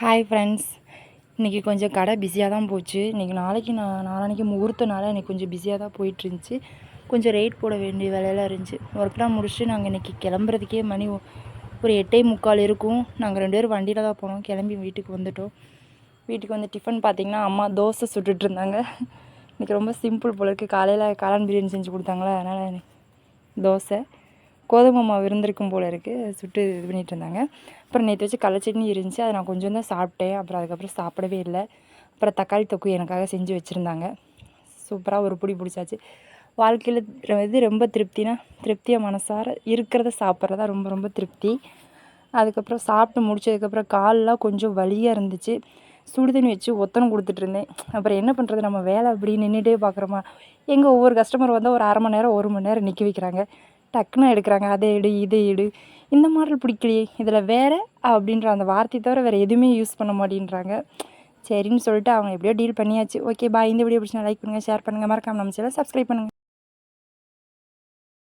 Hi friends இன்றைக்கி கொஞ்சம் கடை பிஸியாக தான் போச்சு. இன்றைக்கி நாளைக்கு நான் நாளான்னைக்கு முகூர்த்தனால இன்றைக்கி கொஞ்சம் பிஸியாக தான் போயிட்டுருந்துச்சி கொஞ்சம் ரேட் போட வேண்டிய வேலையெல்லாம் இருந்துச்சு. ஒர்க்லாம் முடிச்சுட்டு நாங்கள் இன்றைக்கி கிளம்புறதுக்கே மணி ஒரு எட்டே முக்கால் இருக்கும். நாங்கள் ரெண்டு பேரும் வண்டியில் தான் போனோம். கிளம்பி வீட்டுக்கு வந்துட்டோம். வீட்டுக்கு வந்து டிஃபன் பார்த்தீங்கன்னா அம்மா தோசை சுட்டுட்டு இருந்தாங்க. இன்றைக்கி ரொம்ப சிம்பிள் போல இருக்குது காலையில் காளான் பிரியாணி செஞ்சு கொடுத்தாங்களா? அதனால் தோசை. கோதுமை மாவு இருந்திருக்கும் போல் இருக்குது சுட்டு இது பண்ணிட்டு இருந்தாங்க. அப்புறம் நேற்று வச்சு கடல சட்னி இருந்துச்சு. அதை நான் கொஞ்சம் தான் சாப்பிட்டேன். அப்புறம் அதுக்கப்புறம் சாப்பிடவே இல்லை. அப்புறம் தக்காளி தொக்கு எனக்காக செஞ்சு வச்சுருந்தாங்க. சூப்பராக ஒரு பிடி பிடிச்சாச்சு. வாழ்க்கையில் இது ரொம்ப திருப்தினா திருப்தியாக மனசார இருக்கிறத சாப்பிட்றதா ரொம்ப ரொம்ப திருப்தி. அதுக்கப்புறம் சாப்பிட்டு முடிச்சதுக்கப்புறம் கால்லாம் கொஞ்சம் வலியாக இருந்துச்சு. சுடுதண்ணி வச்சு ஒத்தனம் கொடுத்துட்டு இருந்தேன். அப்புறம் என்ன பண்ணுறது நம்ம வேலை அப்படி நின்றுட்டே பார்க்குறோமா எங்கள் ஒவ்வொரு கஸ்டமர் வந்தால் ஒரு அரை மணி நேரம் ஒரு மணி நேரம் நிற்க வைக்கிறாங்க. டக்குன்னு எடுக்கிறாங்க. அதை எடு இதை எடு. இந்த மாடல் பிடிக்கலையே. இதில் வேறு அப்படின்ற அந்த வார்த்தையை தவிர வேறு எதுவுமே யூஸ் பண்ண மாட்டேன்றாங்க. சரின்னு சொல்லிட்டு அவங்க எப்படியோ டீல் பண்ணியாச்சு. ஓகே பாய் இந்த வீடியோ பிடிச்சா லைக் பண்ணுங்கள் ஷேர் பண்ணுங்கள் மறக்காமல் நம்ம சேனல் சப்ஸ்கிரைப் பண்ணுங்கள்